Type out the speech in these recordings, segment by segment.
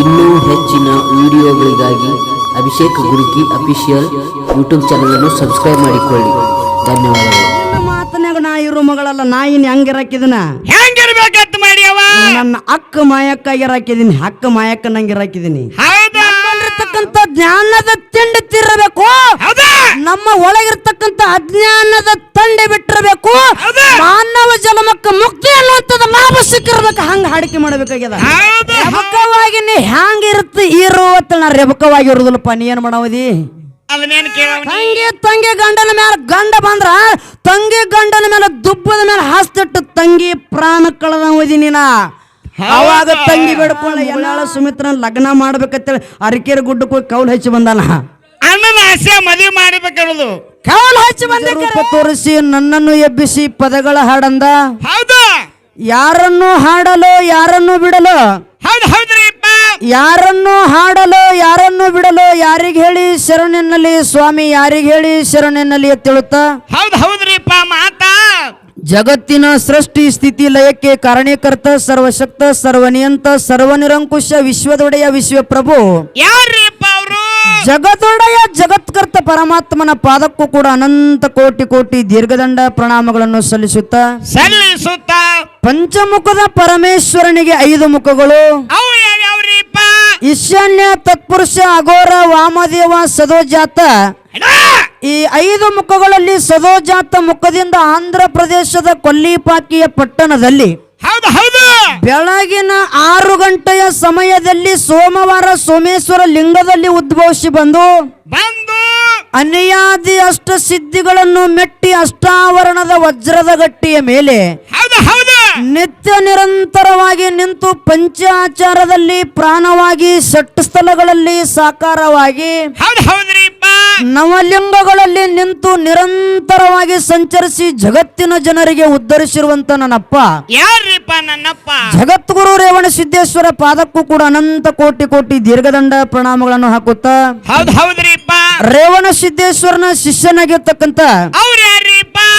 ಇನ್ನೂ ಹೆಚ್ಚಿನ ವಿಡಿಯೋಗಳಿಗಾಗಿ ಅಭಿಷೇಕ್ ಗುರುಕಿ ಅಫಿಷಿಯಲ್ ಯೂಟ್ಯೂಬ್ ಚಾನಲನ್ನು ಸಬ್ಸ್ಕ್ರೈಬ್ ಮಾಡಿಕೊಳ್ಳಿ. ಧನ್ಯವಾದಗಳು. ಮಾತನಾಗ ನಾ ಇರೋ ಮಗಳಲ್ಲ ನಾಯಿನ ಹೆಂಗಿರಾಕಿದನ ಹೆಂಗಿರ್ಬೇಕಂತ ಮಾಡ್ಯವ ನನ್ನ ಅಕ್ಕ ಮಾಯಕ್ಕಾಗಿರಾಕಿದೀನಿ ಅಕ್ಕ ಮಾಯಕ್ಕ ನಂಗಿರಾಕಿದೀನಿ ಹೌದಾ ಜ್ಞಾನದ ತಿಂಡಿ ತಿರಬೇಕು ನಮ್ಮ ಒಳಗಿರ್ತಕ್ಕಂಥ ಅಜ್ಞಾನದ ತಂಡೆ ಬಿಟ್ಟಿರಬೇಕು? ಮಾನವ ಜನ್ಮಕ್ಕೆ ಮುಕ್ತಿ ಅನ್ನುವಂಥದ್ದು ಲಾಭ ಸಿಕ್ಕಿರ್ಬೇಕು. ಹಂಗ ಹಾಡಿಕೆ ಮಾಡಬೇಕಾಗ್ಯದ. ರೆಬಕವಾಗಿ ನೀ ಹ್ಯಾಂಗಿರುತ್ತೆ ಇರುವತ್ತ ನಾ ರೆಬಕವಾಗಿ ಇರುದಿಲ್ಲಪ್ಪ. ನೀ ಏನ್ ಮಾಡೋದಿ ತಂಗಿ ತಂಗಿ ಗಂಡನ ಮೇಲೆ ಗಂಡ ಬಂದ್ರ ತಂಗಿ ಗಂಡನ ಮೇಲೆ ದುಬ್ಬದ ಮೇಲೆ ಹಾಸ್ತಿಟ್ಟು ತಂಗಿ ಪ್ರಾಣ ಕಳೆದವದಿ ನೀನ? ಅವಾಗ ತಂಗಿ ಬೇಡ್ಕೊಂಡು ಎಲ್ಲಾಳ ಸುಮಿತ್ರ ಲಗ್ನ ಮಾಡ್ಬೇಕಂತೇಳಿ ಅರಕೇರಿ ಗುಡ್ಡಕ್ಕೆ ಹೋಗಿ ಕೌಲ್ ಹಚ್ಚಿ ಬಂದಾನ. ಅಣ್ಣನ ಆಸೆ ಮದುವೆ ಮಾಡಬೇಕನ್ನೋದು. ಕೌಲ್ ಹಚ್ಚಿ ಬಂದ ರೂಪ ತೋರಿಸಿ ನನ್ನನ್ನು ಎಬ್ಬಿಸಿ ಪದಗಳ ಹಾಡಂದ. ಹೌದು. ಯಾರನ್ನು ಹಾಡಲು ಯಾರನ್ನು ಬಿಡಲು? ಹೌದು ಹೌದ್ರಿಪ್ಪ ಯಾರನ್ನು ಹಾಡಲು ಯಾರನ್ನು ಬಿಡಲು? ಯಾರಿಗೆ ಹೇಳಿ ಶರಣೆನ್ನಲ್ಲಿ ಸ್ವಾಮಿ ಯಾರಿಗೆ ಹೇಳಿ ಶರಣೆನ್ನಲ್ಲಿ ಎತ್ತೇಳುತ್ತಾ ಹೌದು ಹೌದ್ರಿಪ್ಪ ಮಾತಾ. ಜಗತ್ತಿನ ಸೃಷ್ಟಿ ಸ್ಥಿತಿ ಲಯಕ್ಕೆ ಕಾರಣೀಕರ್ತ ಸರ್ವಶಕ್ತ ಸರ್ವನಿಯಂತ ಸರ್ವನಿರಂಕುಶ ವಿಶ್ವದೊಡೆಯ ವಿಶ್ವಪ್ರಭು. ಜಗದೊಡೆಯ ಜಗತ್ಕರ್ತ ಪರಮಾತ್ಮನ ಪಾದಕ್ಕೂ ಕೂಡ ಅನಂತ ಕೋಟಿ ಕೋಟಿ ದೀರ್ಘದಂಡ ಪ್ರಣಾಮಗಳನ್ನು ಸಲ್ಲಿಸುತ್ತಾ ಸಲ್ಲಿಸುತ್ತ? ಪಂಚಮುಖದ ಪರಮೇಶ್ವರನಿಗೆ ಐದು ಮುಖಗಳು. ಈಶಾನ್ಯ ತತ್ಪುರುಷ ಅಘೋರ ವಾಮದೇವ ಸದೋಜಾತ. ಈ ಐದು ಮುಖಗಳಲ್ಲಿ ಸದೋಜಾತ ಮುಖದಿಂದ ಆಂಧ್ರ ಪ್ರದೇಶದ ಕೊಲ್ಲಿಪಾಕಿಯ ಪಟ್ಟಣದಲ್ಲಿ ಹೌದು ಹೌದು! ಬೆಳಗಿನ ಆರು ಗಂಟೆಯ ಸಮಯದಲ್ಲಿ ಸೋಮವಾರ ಸೋಮೇಶ್ವರ ಲಿಂಗದಲ್ಲಿ ಉದ್ಭವಿಸಿ ಬಂದು ಬಂದು ಅನ್ಯಾದಿ ಅಷ್ಟ ಸಿದ್ಧಿಗಳನ್ನು ಮೆಟ್ಟಿ ಅಷ್ಟಾವರಣದ ವಜ್ರದ ಗಟ್ಟಿಯ ಮೇಲೆ ನಿತ್ಯ ನಿರಂತರವಾಗಿ ನಿಂತು ಪಂಚಾಚಾರದಲ್ಲಿ ಪ್ರಾಣವಾಗಿ ಷಟ್ ಸ್ಥಳಗಳಲ್ಲಿ ಸಾಕಾರವಾಗಿ ನವಲಿಂಗಗಳಲ್ಲಿ ನಿಂತು ನಿರಂತರವಾಗಿ ಸಂಚರಿಸಿ ಜಗತ್ತಿನ ಜನರಿಗೆ ಉದ್ಧರಿಸಿರುವಂತ ನನ್ನಪ್ಪ. ಯಾರಿಪ್ಪ ನನ್ನಪ್ಪ? ಜಗದ್ಗುರು ರೇವಣ ಸಿದ್ದೇಶ್ವರ ಪಾದಕ್ಕೂ ಕೂಡ ಅನಂತ ಕೋಟಿ ಕೋಟಿ ದೀರ್ಘದಂಡ ಪ್ರಣಾಮಗಳನ್ನು ಹಾಕುತ್ತಾ ರೇವಣ ಸಿದ್ದೇಶ್ವರನ ಶಿಷ್ಯನಾಗಿರ್ತಕ್ಕಂಥ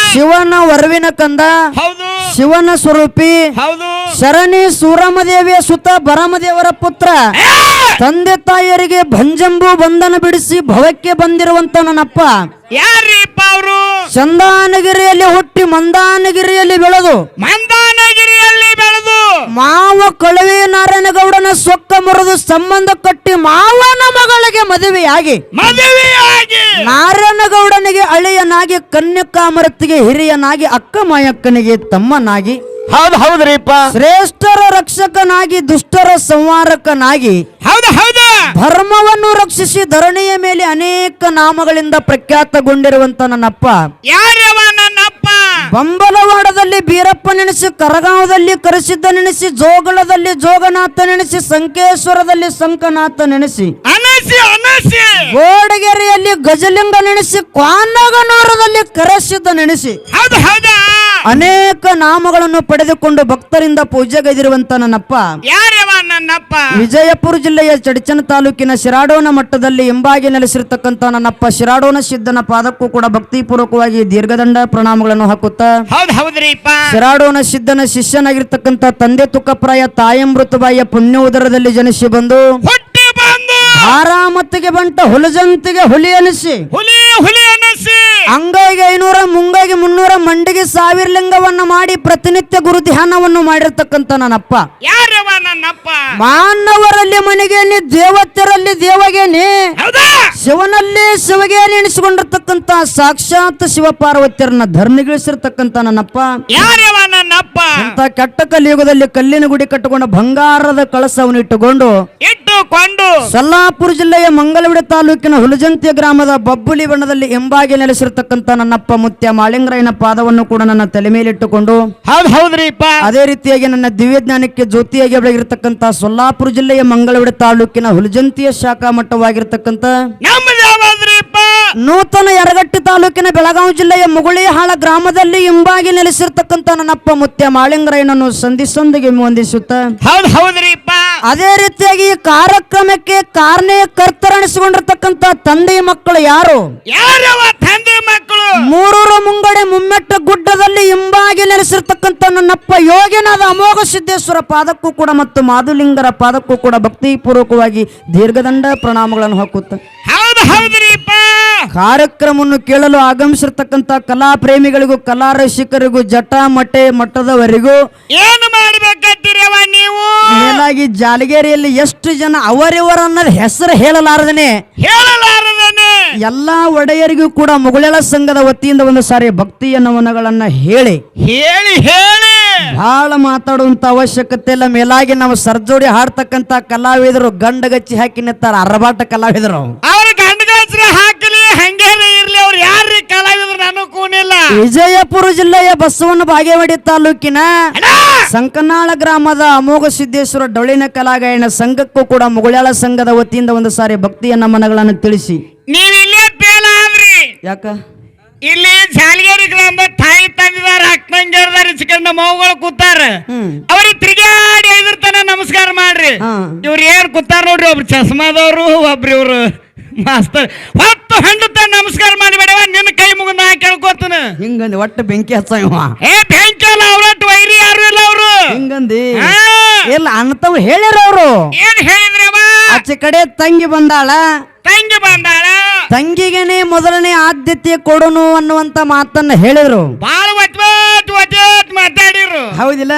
ಶಿವನ ವರವಿನ ಕಂದ ಹೌದು. ಶಿವನ ಸ್ವರೂಪಿ. ಹೌದು. ಶರಣಿ ಸೂರಮದೇವಿಯ ಸುತ್ತ ಬರಮದೇವರ ಪುತ್ರ. ತಂದೆ ತಾಯಿಯರಿಗೆ ಭಂಜಂಬು ಬಂಧನ ಬಿಡಿಸಿ ಭವಕ್ಕೆ ಬಂದಿರುವಂತ ನನ್ನಪ್ಪ. ಯಾರ್ರಿಪ್ಪ ಅವರು? ಚಂದಾನಗಿರಿಯಲ್ಲಿ ಹುಟ್ಟಿ ಮಂದಾನಗಿರಿಯಲ್ಲಿ ಬೆಳೆದು. ಮಂದಾನಗಿರಿಯಲ್ಲಿ ಬೆಳೆದು. ಮಾವ ಕಳವೇ ನಾರಾಯಣಗೌಡನ ಸೊಕ್ಕ ಮುರಿದು ಸಂಬಂಧ ಕಟ್ಟಿ ಮಾವನ ಮಗಳಿಗೆ ಮದುವೆಯಾಗಿ. ಮದುವೆಯಾಗಿ. ನಾರಾಯಣಗೌಡನಿಗೆ ಅಳಿಯನಾಗಿ ಕನ್ಯಕಾಮರತಿಗೆ ಹಿರಿಯನಾಗಿ ಅಕ್ಕ ಮಾಯಕ್ಕನಿಗೆ ತಮ್ಮನಾಗಿ. ಹೌದು ಹೌದ್ರಿಪ್ಪ. ಶ್ರೇಷ್ಠರ ರಕ್ಷಕನಾಗಿ ದುಷ್ಟರ ಸಂವಾರಕನಾಗಿ ಹೌದು ಹೌದು. ಧರ್ಮವನ್ನು ರಕ್ಷಿಸಿ ಧರಣಿಯ ಮೇಲೆ ಅನೇಕ ನಾಮಗಳಿಂದ ಪ್ರಖ್ಯಾತಗೊಂಡಿರುವಂತ ನನ್ನಪ್ಪ. ನನ್ನಪ್ಪ ಬಂಬಲವಾಡದಲ್ಲಿ ಬೀರಪ್ಪ ನೆನೆಸಿ ಕರಗಾಂವದಲ್ಲಿ ಕರೆಸಿದ್ದ ನೆನೆಸಿ ಜೋಗಳದಲ್ಲಿ ಜೋಗನಾಥ ನೆನೆಸಿ ಸಂಕೇಶ್ವರದಲ್ಲಿ ಸಂಕನಾಥ ನೆನೆಸಿ. ಗೋಡಗೆರೆಯಲ್ಲಿ ಗಜಲಿಂಗ ನೆನೆಸಿ ಕ್ವಾನಗನೂರದಲ್ಲಿ ಕರೆಸಿದ್ದ ನೆನೆಸಿ. ಹೌದು ಹೌದಾ. ಅನೇಕ ನಾಮಗಳನ್ನು ಪಡೆದುಕೊಂಡು ಭಕ್ತರಿಂದ ಪೂಜೆಗೈದಿರುವಂತ ನನ್ನಪ್ಪ ಯಾರ್ಯವ ನನ್ನಪ್ಪ? ವಿಜಯಪುರ ಜಿಲ್ಲೆಯ ಚಡಚನ ತಾಲೂಕಿನ ಶಿರಾಡೋನ ಮಟ್ಟದಲ್ಲಿ ಎಂಬಾಗಿ ನೆಲೆಸಿರ್ತಕ್ಕಂಥ ನನ್ನಪ್ಪ ಶಿರಾಡೋನ ಸಿದ್ದನ ಪಾದಕ್ಕೂ ಕೂಡ ಭಕ್ತಿಪೂರ್ವಕವಾಗಿ ದೀರ್ಘದಂಡ ಪ್ರಣಾಮಗಳನ್ನು ಹಾಕುತ್ತಾ. ಹೌದು ಹೌದ್ರಿಪ್ಪ. ಶಿರಾಡೋನ ಸಿದ್ದನ ಶಿಷ್ಯನಾಗಿರ್ತಕ್ಕಂತ ತಂದೆ ತುಕ್ಕಪ್ರಾಯ ತಾಯಮೃತಬಾಯಿಯ ಪುಣ್ಯ ಉದರದಲ್ಲಿ ಜನಿಸಿ ಬಂದು ಹುಟ್ಟಿ ಬಂದು ಆರಾಮತ್ತಿಗೆ ಬಂಟ ಹುಲಜಂತಿಗೆ ಹುಲಿ ಅನಿಸಿ ಹುಲಿ ಹುಲಿ ಅನಸಿ ಅಂಗೈಗೆ ಐನೂರ ಮುಂಗೈಗೆ ಮುನ್ನೂರ ಮಂಡಿಗೆ ಸಾವಿರ ಲಿಂಗವನ್ನ ಮಾಡಿ ಪ್ರತಿನಿತ್ಯ ಗುರು ಧ್ಯಾನವನ್ನು ಮಾಡಿರ್ತಕ್ಕಂತ ನನ್ನಪ್ಪ. ಯಾರವ ನನ್ನಪ್ಪ? ಮಾನವರಲ್ಲಿ ಮನೆಗೇನಿ ದೇವತೆರಲ್ಲಿ ದೇವಗೇನಿ ಹೌದಾ? ಶಿವನಲ್ಲಿ ಶಿವಗೆ ಎಣಿಸಿಕೊಂಡಿರ್ತಕ್ಕಂಥ ಸಾಕ್ಷಾತ್ ಶಿವ ಪಾರ್ವತಿಯರನ್ನ ಧರ್ಮಿಗಿಳಿಸಿರ್ತಕ್ಕಂಥ ನನ್ನಪ್ಪ. ಯಾರವ ನನ್ನಪ್ಪ? ಅಂತ ಕೆಟ್ಟ ಕಲಿಯುಗದಲ್ಲಿ ಕಲ್ಲಿನ ಗುಡಿ ಕಟ್ಟಿಕೊಂಡು ಬಂಗಾರದ ಕಳಸವನ್ನು ಇಟ್ಟುಕೊಂಡು ಸೊಲ್ಲಾಪುರ ಜಿಲ್ಲೆಯ ಮಂಗಲವಿಡ ತಾಲೂಕಿನ ಹುಲಜಂತಿ ಗ್ರಾಮದ ಬಬ್ಬುಲಿ ಬಣ್ಣದಲ್ಲಿ ಎಂಬಾಗಿ ನೆಲೆಸಿರತಕ್ಕಂತ ನನ್ನಪ್ಪ ಮುತ್ಯ ಮಾಳಿಂಗರಾಯನ ಪಾದವನ್ನು ಕೂಡ ನನ್ನ ತಲೆ ಮೇಲಿಟ್ಟುಕೊಂಡು ಹೌದು ಹೌದ್ರಿಪ್ಪ ಅದೇ ರೀತಿಯಾಗಿ ನನ್ನ ದಿವ್ಯ ಜ್ಞಾನಕ್ಕೆ ಜ್ಯೋತಿಯಾಗಿ ಬೆಳಗಿರತಕ್ಕಂತ ಸೊಲ್ಲಾಪುರ ಜಿಲ್ಲೆಯ ಮಂಗಳವಿಡ ತಾಲೂಕಿನ ಹುಲಜಂತಿಯ ಶಾಖಾ ಮಟ್ಟವಾಗಿರ್ತಕ್ಕಂಥ ನಮ್ಮದು ಯಾವ್ದ್ರಿಪ್ಪ ನೂತನ ಯರಗಟ್ಟಿ ತಾಲೂಕಿನ ಬೆಳಗಾವಿ ಜಿಲ್ಲೆಯ ಮುಗುಳಿಹಾಳ ಗ್ರಾಮದಲ್ಲಿ ಇಂಬಾಗಿ ನೆಲೆಸಿರ್ತಕ್ಕಂಥ ನನ್ನಪ್ಪ ಮುತ್ಯ ಮಾಳಿಂಗರಯ್ಯನನ್ನು ಸಂಧಿಸೊಂದಿಗೆ ವಂದಿಸುತ್ತ. ಹೌದು ಹೌದ್ರಿಪ್ಪ. ಅದೇ ರೀತಿಯಾಗಿ ಈ ಕಾರ್ಯಕ್ರಮಕ್ಕೆ ಕಾರನೇ ಕರ್ತರಣಿಸಿಕೊಂಡಿರ್ತಕ್ಕಂಥ ತಂದೆ ಮಕ್ಕಳು ಯಾರು? ಯಾರವ ತಂದೆ ಮಕ್ಕಳು? ಮೂರೂರು ಮುಂಗಡೆ ಮುಮ್ಮೆಟ್ಟ ಗುಡ್ಡದಲ್ಲಿ ಹಿಂಬಾಗಿ ನೆಲೆಸಿರ್ತಕ್ಕಂಥ ನನ್ನಪ್ಪ ಯೋಗಿನಾದ ಅಮೋಘ ಸಿದ್ದೇಶ್ವರ ಪಾದಕ್ಕೂ ಕೂಡ ಮತ್ತು ಮಾಧುಲಿಂಗರ ಪಾದಕ್ಕೂ ಕೂಡ ಭಕ್ತಿಪೂರ್ವಕವಾಗಿ ದೀರ್ಘದಂಡ ಪ್ರಣಾಮಗಳನ್ನು ಹಾಕುತ್ತ. ಹೌದು ಹೌದ್ರಿಪ್ಪ. ಕಾರ್ಯಕ್ರಮವನ್ನು ಕೇಳಲು ಆಗಮಿಸಿರ್ತಕ್ಕಂಥ ಕಲಾ ಪ್ರೇಮಿಗಳಿಗೂ ಕಲಾ ರಸಿಕರಿಗೂ ಜಟ ಮಟ್ಟೆ ಮಟ್ಟದವರೆಗೂ ಏನು ಮಾಡ್ಬೇಕಂತೀರವ ನೀವು? ಮೇಲಾಗಿ ಜಾಲಗೇರಿಯಲ್ಲಿ ಎಷ್ಟು ಜನ ಅವರಿವರ ಅನ್ನೋದು ಹೆಸರು ಹೇಳಲಾರದನೆ. ಹೇಳಲಾರದನೆ. ಎಲ್ಲಾ ಒಡೆಯರಿಗೂ ಕೂಡ ಮುಗುಳೆಳ ಸಂಘದ ವತಿಯಿಂದ ಒಂದು ಸಾರಿ ಭಕ್ತಿಯ ನಮನಗಳನ್ನ ಹೇಳಿ. ಹೇಳಿ ಹೇಳಿ. ಬಹಳ ಮಾತಾಡುವಂತ ಅವಶ್ಯಕತೆ ಇಲ್ಲ. ಮೇಲಾಗಿ ನಾವು ಸರ್ಜೋಡಿ ಹಾಡ್ತಕ್ಕಂತ ಕಲಾವಿದರು ಗಂಡಗಚ್ಚಿ ಹಾಕಿ ನಿಂತಾರ ಅರಬಾಟ ಕಲಾವಿದರು. ಗಂಡಗಚ್ರ ಹಾಕಲಿ ಹಂಗೆ ಇರ್ಲಿ ಅವ್ರು ಯಾರ್ರಿ ಕಲಾವಿದ್ರು ನಾನು ಕೂನಿಲ್ಲ. ವಿಜಯಪುರ ಜಿಲ್ಲೆಯ ಬಸವನ ಬಾಗೇವಾಡಿ ತಾಲೂಕಿನ ಸಂಕನಾಳ ಗ್ರಾಮದ ಅಮೋಘ ಸಿದ್ದೇಶ್ವರ ಡೊಳ್ಳಿನ ಕಲಾಗಾಯನ ಸಂಘಕ್ಕೂ ಕೂಡ ಮುಗುಳ್ಯಾಳ ಸಂಘದ ವತಿಯಿಂದ ಒಂದು ಸಾರಿ ಭಕ್ತಿಯ ನಮನಗಳನ್ನು ತಿಳಿಸಿ. ನೀವ್ ಇಲ್ಲೇ ಆದ್ರಿ. ಯಾಕ? ಇಲ್ಲಿ ಜಾಲಗೇರಿ ಗ್ರಾಮದ ತಾಯಿ ತಂದಿದಾರ ಅಕ್ಕಂಗರ್ದಾರ ಇಚ್ಕೊಂಡ ಮೌಗಳು ಕೂತಾರ. ಹ್ಮ್. ಅವ್ರಿಗೆ ತಿರುಗಾಡಿ ಐದ್ರ ತನ ನಮಸ್ಕಾರ ಮಾಡ್ರಿ. ಹಾ. ಇವ್ರು ಏನ್ ಕೂತಾರ ನೋಡ್ರಿ ಒಬ್ರು ಚಸ್ಮಾದವ್ರು ಒಬ್ರು ಇವ್ರು ಮಾಸ್ತರ್ ಹೊತ್ತು ಹಂಡು ನಮಸ್ಕಾರ ಮಾಡಿಬೇಡವ ನಿನ್ನ ಕೈ ಮುಗಿದ ನಾ ಕೇಳ್ಕೊತನ ಹಿಂಗಂದಿ ಒಟ್ಟು ಬೆಂಕಿ ಹಚ್ಚವ ಏ ಏ ಅಲ್ಲ ಅವ್ರಟ್ಟು ವೈರಿ ಯಾರು ಇಲ್ಲ ಅವರು? ಹಿಂಗಂದಿ. ಇಲ್ಲ ಅಂತವ್ ಹೇಳಿರ ಅವರು. ಏನ್ ಹೇಳಿದ್ರವ ಆಚೆ ಕಡೆ ತಂಗಿ ಬಂದಾಳ. ತಂಗಿ ಬಂದಾಳ? ತಂಗಿಗೆನೆ ಮೊದಲನೇ ಆದ್ಯತೆ ಕೊಡೋನು ಅನ್ನುವಂತ ಮಾತನ್ನ ಹೇಳಿದ್ರು. ಬಾಳ ಒತ್ವ ಹೌದಿಲ್ಲ?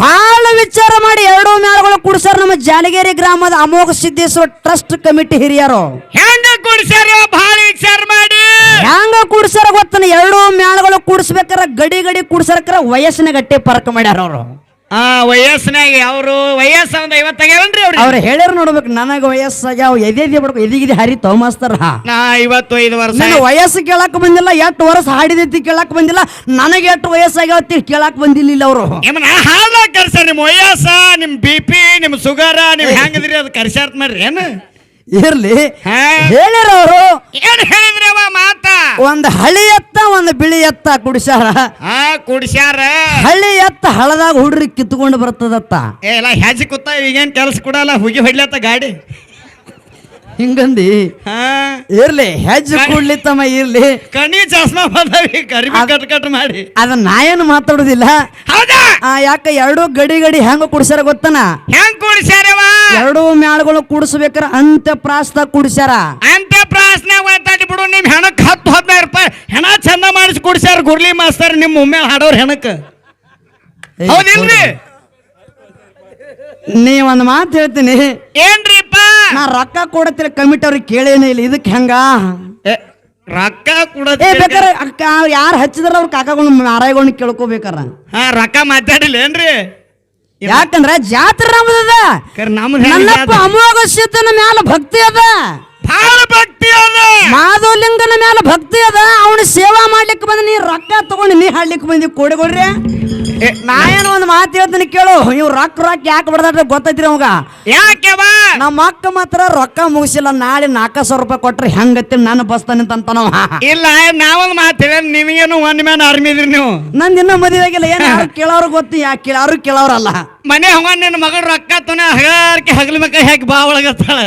ಬಹಳ ವಿಚಾರ ಮಾಡಿ ಎರಡೂ ಮೇಳಗಳು ಕುಡಿಸ್ಯಾರ ನಮ್ಮ ಜಾಲಗೇರಿ ಗ್ರಾಮದ ಅಮೋಘ ಸಿದ್ದೇಶ್ವರ ಟ್ರಸ್ಟ್ ಕಮಿಟಿ ಹಿರಿಯರು. ಹೆಂಗ ಕುಡಿಸ್ಯಾರ ಬಹಳ ವಿಚಾರ ಮಾಡಿ. ಹೆಂಗ ಕುಡಿಸ್ಯಾರ ಗೊತ್ತನ? ಎರಡೂ ಮೇಳಗಳು ಕುಡಿಸ್ಬೇಕಾರ ಗಡಿ ಗಡಿ ಕುಡಿಸ್ಯಾರ ವಯಸ್ಸಿನ ಗಟ್ಟಿ ಪರಕ ಮಾಡ್ಯಾರ ಅವರು. ಆ ವಯಸ್ಸಿನಾಗ ಅವರು ವಯಸ್ಸು ಒಂದ್ ಐವತ್ತಾಗ್ಯಾವನ್ರಿ ಅವ್ರು ಅವ್ರು ಹೇಳ್ಯಾರ ನೋಡ್ಬೇಕು ನನಗ ವಯಸ್ಸಾಗ್ಯಾವ ಎದೆ ಬಿಡ್ಬೇಕು ಎದಿಗಿದೆ ಇದಿ ಹರಿ ನಾ ಇವತ್ತು ಐದು ವರ್ಷ ನನ್ನ ವಯಸ್ಸು ಕೇಳಕ್ ಬಂದಿಲ್ಲ ಎಷ್ಟು ವರ್ಷ ಹಾಡಿದೈತಿ ಕೇಳಕ್ ಬಂದಿಲ್ಲ ನನಗೆ ಎಷ್ಟು ವಯಸ್ಸಾಗ್ಯಾವತ್ತಿ ಕೇಳಕ್ ಬಂದಿಲ್ಲ ಅವರು. ನಿಮ್ಮನ್ನ ಹಾಡ ಕರ್ಸ್ಯಾರ ನಿಮ್ಮ ವಯಸ್ಸ ನಿಮ್ಮ ಬಿ ಪಿ ನಿಮ್ಮ ಸುಗರ ನೀವ್ ಹೆಂಗದ್ರಿ ಅದು ಕರ್ಸ್ಯಾರ್ತ ಮಾಡ್ರಿ ಏನ್? ಇರ್ಲಿ. ಹೇಳಿರೋರು ಅವರು ಏನ್ ಹೇಳಿದ್ರಿ ಅವ ಮಾತ? ಒಂದ್ ಹಳಿ ಎತ್ತ ಒಂದ್ ಬಿಳಿ ಎತ್ತ ಕುಡಿಸ್ಯಾರ. ಆ ಕುಡಿಸ್ಯಾರ. ಹಳ್ಳಿ ಎತ್ತ ಹಳದಾಗ ಹುಡ್ರಿ ಕಿತ್ಕೊಂಡು ಬರ್ತದತ್ತ. ಏ ಇಲ್ಲ ಹೆಜ್ಜೆ ಕೂತ ಈಗೇನ್ ಕೆಲ್ಸ ಕೊಡಲ್ಲ ಹುಗಿ ಹೊಡ್ಲತ್ತ ಗಾಡಿ? ಹಿಂಗಂದಿ. ಹಾ. ಇರ್ಲಿ ಹೆಜ್ಜೆ ಕೂಡ್ಲಿತ್ತಮ್ಮ ಇರ್ಲಿ. ಕಣಿ ಚಸ್ಮಾ ಬಂದವಿ ಕಟ್ ಕಟ್ ಮಾಡಿ. ಅದನ್ನ ನಾ ಏನು ಮಾತಾಡುದಿಲ್ಲ? ಹೌದಾ? ಆ ಯಾಕ ಎರಡು ಗಡಿ ಗಡಿ ಹೆಂಗ ಕುಡಿಸ್ಯಾರ ಗೊತ್ತನ? ಹೆಂಗ್ ಕುಡಿಸ್ಯಾರವ? ಎರಡು ಮ್ಯಾಳಗಳು ಕುಡಿಸ್ಬೇಕಾರ ಅಂತ್ಯ ಪ್ರಾಸ್ತ ಕುಡಿಸ್ಯಾರ. ಅಂತ ಪ್ರಾಸ್ನ್ಯಾಗ ಮಾತಾಡಿ ಬಿಡು ನಿಮ್ ಹೆಣಕ್ ಹತ್ತು ಹದಿನೈದು ರೂಪಾಯಿ ಹೆಣ ಚಂದ ಮಾಡಿಸಿ ಕುಡಿಸ್ಯಾರ ಗುರ್ಲಿ ಮಾಸ್ತರ್ ನಿಮ್ ಒಮ್ಮೆ ಹಾಡೋರ್ ಹೆಣಕ್. ಹೌದಿಲ್ರಿ? ನೀ ಒಂದ್ ಮಾತು ಹೇಳ್ತೀನಿ. ಏನ್ರಿಪ್ಪ? ನಾ ರೊಕ್ಕ ಕೊಡತ್ತಿಲ್ಲ ಕಮಿಟಿ ಅವ್ರಿಗೆ ಕೇಳೇನೇ ಇಲ್ಲ ಇದಕ್ಕೆ ಹೆಂಗ? ರೊಕ್ಕ ಕೊಡೋದೇ ಬೇಕಾರೆ ಯಾರು ಹಚ್ಚಿದ್ರ ಅವ್ರ ಕಾಕಗಳು ಮಾರಾಯಗಳನ್ನ ಕೇಳ್ಕೋಬೇಕಾರ. ಹಾ ರೊಕ್ಕ ಮಾತಾಡಿಲ್ಲ ಏನ್ರಿ? ಯಾಕಂದ್ರ ಜಾತ್ರೆ ನಮ್ದದ. ನನ್ನಪ್ಪ ಅಮೋಘ ಸಿದ್ಧನ ಮ್ಯಾಲ ಭಕ್ತಿ ಅದ. ಭಾಳ ಭಕ್ತಿ ಅದ. ಮಾಧವಲಿಂಗನ ಮೇಲೆ ಭಕ್ತಿ ಅದ. ಅವನ ಸೇವಾ ಮಾಡ್ಲಿಕ್ಕೆ ಬಂದ ನೀ ರೊಕ್ಕ ತಗೊಂಡು ನೀ ಹಾಡ್ಲಿಕ್ಕೆ ಬಂದಿ ಕೊಡಿಗೊಡ್ರಿ. ಏ, ನಾ ಏನು ಒಂದು ಮಾತು ಹೇಳ್ತೀನಿ ಕೇಳು. ಇವ್ ರೊಕ್ಕ ರೊಕ್ಕ ಯಾಕೆ ಬರ್ದಾಡ್ರೆ ಗೊತ್ತೈತ್ರಿ ಅವಾಗ? ಯಾಕೆ ನಮ್ಮ ಅಕ್ಕ ಮಾತ್ರ ರೊಕ್ಕ ಮುಗಿಸಿಲ್ಲ. ನಾಳೆ ನಾಲ್ಕು ಸಾವಿರ ರೂಪಾಯಿ ಕೊಟ್ರೆ ಹೆಂಗತ್ತಿ ನಾನು ಬಸ್ತಾನೆ ನಾವು ಇಲ್ಲ ನಾವೊಂದು ಮಾತು ಹೇಳ ನಿಮಗೇನು ಒಂದ್ ಮ್ಯಾನ್ ಅರ್ಮಿದ್ರಿ ನೀವು? ನಂದು ಇನ್ನೂ ಮದುವೆ ಆಗಿಲ್ಲ. ಏನು ಯಾರು ಕೇಳೋರು ಗೊತ್ತು? ಯಾಕೆ ಕೇಳೋರು ಕೇಳೋರಲ್ಲ. ಮನೆ ಹೋಗ ನಿನ್ನ ಮಗಳ ರೊಕ್ಕ ತನ ಹಗಾರ್ಕೆ ಹಗಲ ಮಕ್ಕ ಹೇಗೆ ಬಾ ಒಳಗತ್ತಾಳ?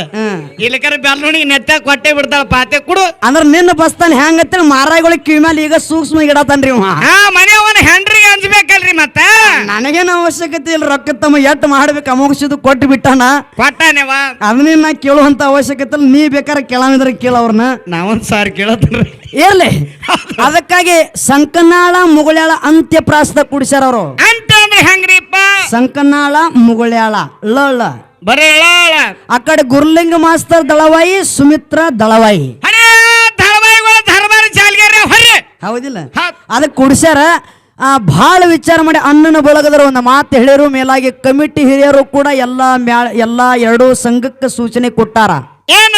ಇಲ್ಲಕರ ಬೆಲ್ಲುಣಿಗೆ ನೆತ್ತ ಕೊಟ್ಟೆ ಬಿಡ್ತಾಳ ಪಾತೆ ಕುಡು. ಅಂದ್ರೆ ನಿನ್ನ ಬಸ್ತಾನ ಹೆಂಗತ್ತೆ ಮಾರಾಯಿಗಳಿಗೆ ಕಿವಿ ಮೇಲೆ ಈಗ ಸೂಕ್ಷ್ಮ ಇಡತಾನ್ರಿ ಇವ. ಹಾ ಮನೆ ಅವನ ಹೆಂಡ್ರಿಗೆ ಅಂಜಬೇಕಲ್ರಿ ಮತ್ತ? ನನಗೇನು ಅವಶ್ಯಕತೆ ಇಲ್ಲ ರೊಕ್ಕ ತಮ್ಮ ಎಟ್ ಮಾಡ್ಬೇಕು ಅಮೋಗಿಸಿದ್ದು ಕೊಟ್ಟು ಬಿಟ್ಟಾನ. ಕೊಟ್ಟಾನೇವ? ಅದನ್ನ ನಾ ಕೇಳುವಂತ ಅವಶ್ಯಕತೆ ಇಲ್ಲ ನೀ ಬೇಕಾದ್ರೆ ಕೇಳ ಅವ್ರನ್ನ. ನಾವೊಂದ್ ಸಾರಿ ಕೇಳತ್ರಿ ಇರ್ಲಿ. ಅದಕ್ಕಾಗಿ ಸಂಕನಾಳ ಮುಗುಳ್ಯಾಳ ಅಂತ್ಯ ಪ್ರಾಸ್ತ ಕುಡಿಸ್ಯಾರ ಅವರು. ಅಂತ ಅಂದ್ರೆ ಹೆಂಗ್ರಿಪ್ಪ? ಸಂಕನಾಳ ಮುಗುಳ್ಯಾಳ. ಲಳ ಳ. ಬರೀ ಹೇಳ ಆ ಕಡೆ ಗುರುಲಿಂಗ ಮಾಸ್ತರ್ ದಳವಾಯಿ ಸುಮಿತ್ರ ದಳವಾಯಿ. ಜಾಲ್ಗಾರ ಹೌದಿಲ್ಲ? ಹೌದ್. ಅದಕ್ಕೆ ಕುಡಿಸ್ಯಾರ ಆ ಭಾಳ ವಿಚಾರ ಮಾಡಿ ಅಣ್ಣನ ಬಳಗದರ ಒಂದು ಮಾತು ಹೇಳಿರು ಮೇಲಾಗಿ ಕಮಿಟಿ ಹಿರಿಯರು ಕೂಡ ಎಲ್ಲ ಮ್ಯಾಳ ಎಲ್ಲ ಎರಡೂ ಸಂಘಕ್ಕೆ ಸೂಚನೆ ಕೊಟ್ಟಾರ. ಆ,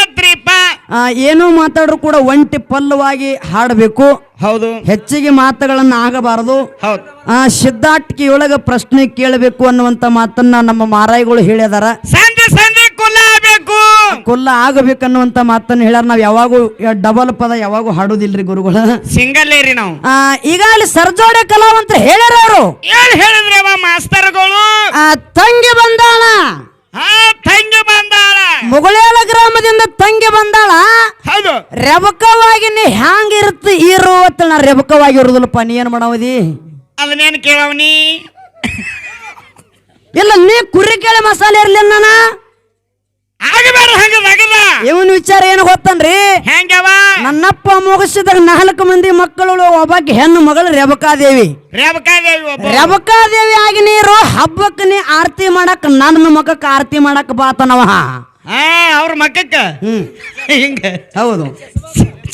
ಏನೂ ಮಾತಾಡ್ರು ಕೂಡ ಒಂಟಿ ಪಲ್ಲವಾಗಿ ಹಾಡಬೇಕು. ಹೌದು. ಹೆಚ್ಚಿಗೆ ಮಾತುಗಳನ್ನು ಆಗಬಾರದು. ಹೌದು. ಆ ಸಿದ್ಧಾಟಿಕೆಯೊಳಗ ಪ್ರಶ್ನೆ ಕೇಳಬೇಕು ಅನ್ನುವಂತ ಮಾತನ್ನ ನಮ್ಮ ಮಾರಾಯಿಗಳು ಹೇಳಿದಾರ. ಸಂಜೆ ಸಂಜೆ ಕುಲ್ಲ ಆಗಬೇಕು ಕೊಲ್ಲ ಆಗಬೇಕನ್ನುವಂತ ಮಾತನ್ನ ಹೇಳ್ಯಾರ. ನಾವು ಯಾವಾಗೂ ಡಬಲ್ ಪದ ಯಾವಾಗೂ ಹಾಡುದಿಲ್ರಿ ಗುರುಗಳು. ಸಿಂಗಲ್ ಏರಿ ನಾವು. ಆ, ಈಗ ಅಲ್ಲಿ ಸರ್ಜೋಡೆ ಕಲಾವಂತ ಹೇಳ್ಯಾರ ಅವರು. ಏನ್ ಹೇಳಿದ್ರಿ ಅವ ಮಾಸ್ತರ್ಗಳು? ಆ, ತಂಗಿ ಬಂದಾಳ. ಹಾ ತಂಗಿ ಮುಗುಳೇಲ ಗ್ರಾಮದಿಂದ ತಂಗಿ ಬಂದಾಳ. ಹೌದು. ರೆಬಕವಾಗಿ ನೀ ಹ್ಯಾಂಗ ಇರುತ್ತೆ ಇರು ಅಂತ ನಾ ರೆಬಕವಾಗಿ ಇರುದಿಲ್ಲಪ್ಪ ನೀ ಏನ್ ಮಾಡವದಿ? ಅದನ್ನೇನು ಕೇಳವನಿ? ಇಲ್ಲ ನೀ ಕುರಿ ಕೇಳಿ ಮಸಾಲೆ ಇರ್ಲಿಲ್ಲ ನಾನ? ಆಗಬೇಡ ಹಂಗ ನಗದ ಇವನ್ ವಿಚಾರ ಏನು ಗೊತ್ತನ್ರಿ? ಹೆಂಗವ ನನ್ನಪ್ಪ ಮುಗಿಸಿದಾಗ ನಾಲ್ಕು ಮಂದಿ ಮಕ್ಕಳು ಒಬ್ಬಾಕಿ ಹೆಣ್ಣು ಮಗಳು ರೇವಕಾದೇವಿ ರೇವಕಾದೇವಿ ಒಬ್ಬ. ರೇವಕಾದೇವಿ ಆಗಿ ನೀರು ಹಬ್ಬಕ್ಕೆ ನೀ ಆರತಿ ಮಾಡಕ್ ನನ್ನ ಮಗಕ್ಕೆ ಆರತಿ ಮಾಡಕ್ ಬಾತನವ ಹಾ ಅವ್ರ ಮಕ್ಕಕ್ಕ. ಹ್ಮ್. ಹಿಂಗ. ಹೌದು.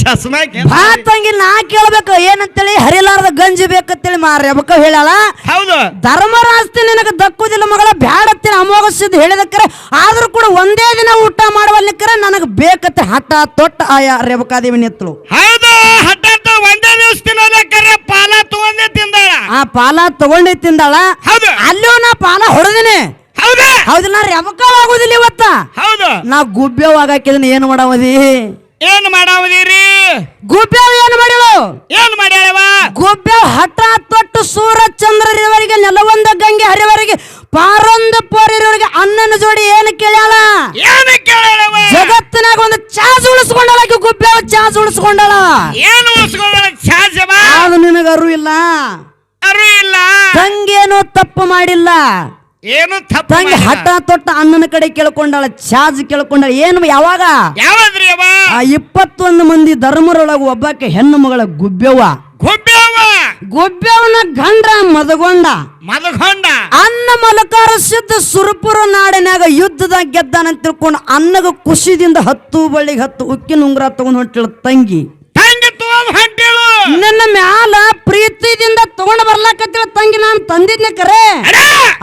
ಚಸ್ಮಾ ಬಾ ತಂಗಿ ನಾ ಕೇಳ್ಬೇಕು ಏನಂತೇಳಿ ಹರಿಲಾರದ ಗಂಜಿ ಬೇಕಂತೇಳಿ ಮಾ ರೇವಕ ಹೇಳಲ್ಲ ಹೌದು. ಧರ್ಮರಾಸ್ತಿ ನಿನಗೆ ದಕ್ಕುದಿಲ್ಲ ಮಗಳ ಬ್ಯಾಡತ್ತಿನ ಅಮೋಘಸಿದ್ದು ಹೇಳಿದಕ್ಕರೆ ಆದ್ರೂ ಕೂಡ ಒಂದೇ ದಿನ ಊಟ ಮಾಡುವಲ್ಲಿಕ್ಕರೆ ನನಗೆ ಬೇಕತ್ತೆ ಹಠ ತೊಟ್ಟ ಆಯಾ ರೇವಕಾದೇವಿ ನಿತ್ತಳು. ಹೌದು ಒಂದೇ ದಿವಸ ತಿನ್ನೋದಕ್ಕರೆ ಪಾಲ ತಗೊಂಡೇ ತಿಂದಾಳ. ಆ ಪಾಲ ತಗೊಂಡಿ ತಿಂದಾಳ. ಹೌದು. ಅಲ್ಲೂ ನಾ ಪಾಲ ಹೊಡೆದಿನಿ. ಹೌದಾ? ಹೌದಿಲ್ಲ ನಾ ಆಗೋದಿಲ್ಲ ಇವತ್ತ. ಹೌದು. ನಾ ಗುಬ್ಬೇವಾಗ ಹಾಕಿದನ ಏನು ಮಾಡಾವದಿ? ಏನ್ ಮಾಡಾವದಿರಿ? ಗುಬ್ಬೇವ್ ಏನು ಮಾಡಿಳು? ಏನ್ ಮಾಡ್ಯಾಳವ? ಗುಬ್ಬೇವ್ ಹಠ ತೊಟ್ಟು ಸೂರ ಚಂದ್ರರಿವರಿಗೆ ನೆಲವೊಂದ ಗಂಗೆ ಹರಿವರಿಗೆ ಪಾರೊಂದು ಪೋರಿರವರಿಗೆ ಅಣ್ಣನ ಜೋಡಿ ಏನು ಕೇಳ್ಯಾಳ? ಏನ್ ಕೇಳವ ಜಗತ್ತಿನಾಗ ಒಂದು ಚಾಜ್ ಉಳಿಸ್ಕೊಂಡಾಳ ಆಕಿ ಚಾಸ್ ಚಾಜ್ ಉಳಿಸ್ಕೊಂಡಾಳ. ಏನು ಉಳಿಸ್ಕೊಳ್ಳ ಛಾಜವ ಅದು ನಿನಗರು ಇಲ್ಲ ಅರು ಇಲ್ಲ ತಂಗೇನು ತಪ್ಪು ಮಾಡಿಲ್ಲ. ಏನು ತಂಗಿ. ಹಠ ತೊಟ್ಟ ಅಣ್ಣನ ಕಡೆ ಕೇಳ್ಕೊಂಡಾಳ ಚಾಜ್ ಕೇಳ್ಕೊಂಡಾಳ ಏನು ಯಾವಾಗ? ಯಾವಾಗ್ರಿ ಅವ? ಆ ಇಪ್ಪತ್ತೊಂದು ಮಂದಿ ಧರ್ಮರೊಳಗ ಒಬ್ಬಾಕೆ ಹೆಣ್ಣು ಮಗಳ ಗುಬ್ಬ್ಯವ್ವ ಗುಬ್ಬ್ಯವ್ವ ಗುಬ್ಬ್ಯವನ ಗಂಡ ಮದಗೊಂಡ. ಮದಗೊಂಡ? ಅನ್ನ ಮಲಕಾರ ಸಿದ್ಧ ಸುರಪುರ ನಾಡಿನಾಗ ಯುದ್ಧದ ಗೆದ್ದಾನಂತ ತಿಳ್ಕೊಂಡು ಅನ್ನಗ ಖುಷಿದಿಂದ ಹತ್ತು ಬಳ್ಳಿಗೆ ಹತ್ತು ಉಕ್ಕಿನ ಉಂಗುರ ತಗೊಂಡು ಹೊಂಟಿಳ ತಂಗಿ. ನನ್ನ ಮ್ಯಾಲ ಪ್ರೀತಿದಿಂದ ತಗೊಂಡ್ ಬರ್ಲಾಕ ತಂಗಿ ನಾನು ತಂದಿದ್ನೆ ಕರೆ.